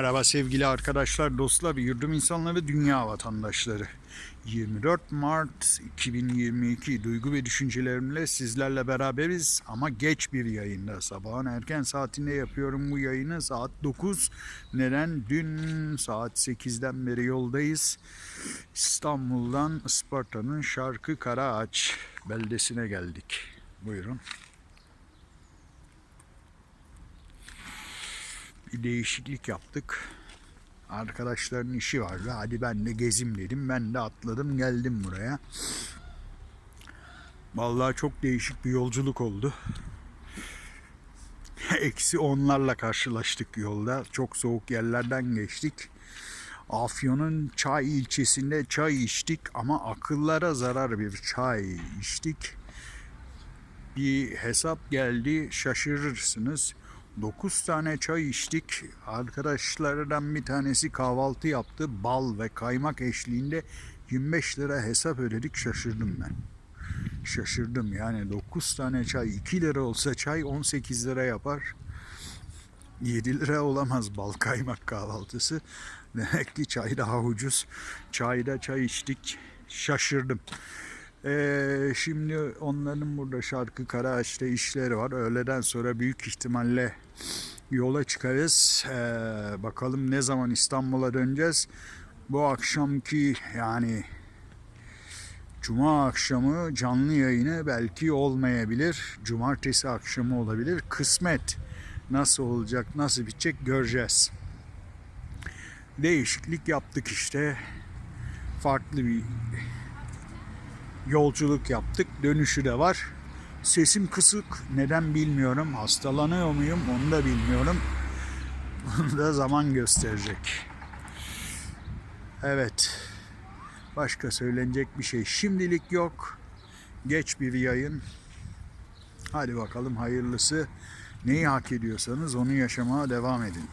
Merhaba sevgili arkadaşlar, dostlar, yurdum insanları, dünya vatandaşları. 24 Mart 2022 duygu ve düşüncelerimle sizlerle beraberiz ama geç bir yayında. Sabahın erken saatinde yapıyorum bu yayını. Saat 9. Neden? Dün saat 8'den beri yoldayız. İstanbul'dan Isparta'nın Şarkı Karaağaç beldesine geldik. Buyurun. Bir değişiklik yaptık. Arkadaşların işi vardı. Hadi ben de gezim dedim. Ben de atladım geldim buraya. Vallahi çok değişik bir yolculuk oldu. Eksi onlarla karşılaştık yolda. Çok soğuk yerlerden geçtik. Afyon'un Çay ilçesinde çay içtik ama akıllara zarar bir çay içtik. Bir hesap geldi şaşırırsınız. 9 tane çay içtik. Arkadaşlardan bir tanesi kahvaltı yaptı. Bal ve kaymak eşliğinde 25 lira hesap ödedik. Şaşırdım ben. Şaşırdım yani 9 tane çay 2 lira olsa çay 18 lira yapar. 7 lira olamaz bal kaymak kahvaltısı. Demek ki çay daha ucuz. Çayda çay içtik. Şaşırdım. Ee, şimdi onların burada şarkı Karaağaç'ta işleri var. Öğleden sonra büyük ihtimalle yola çıkarız. Ee, bakalım ne zaman İstanbul'a döneceğiz. Bu akşamki yani Cuma akşamı canlı yayını belki olmayabilir. Cumartesi akşamı olabilir. Kısmet nasıl olacak, nasıl bitecek göreceğiz. Değişiklik yaptık işte. Farklı bir yolculuk yaptık. Dönüşü de var. Sesim kısık. Neden bilmiyorum. Hastalanıyor muyum onu da bilmiyorum. Bunu da zaman gösterecek. Evet. Başka söylenecek bir şey şimdilik yok. Geç bir yayın. Hadi bakalım hayırlısı. Neyi hak ediyorsanız onu yaşamaya devam edin.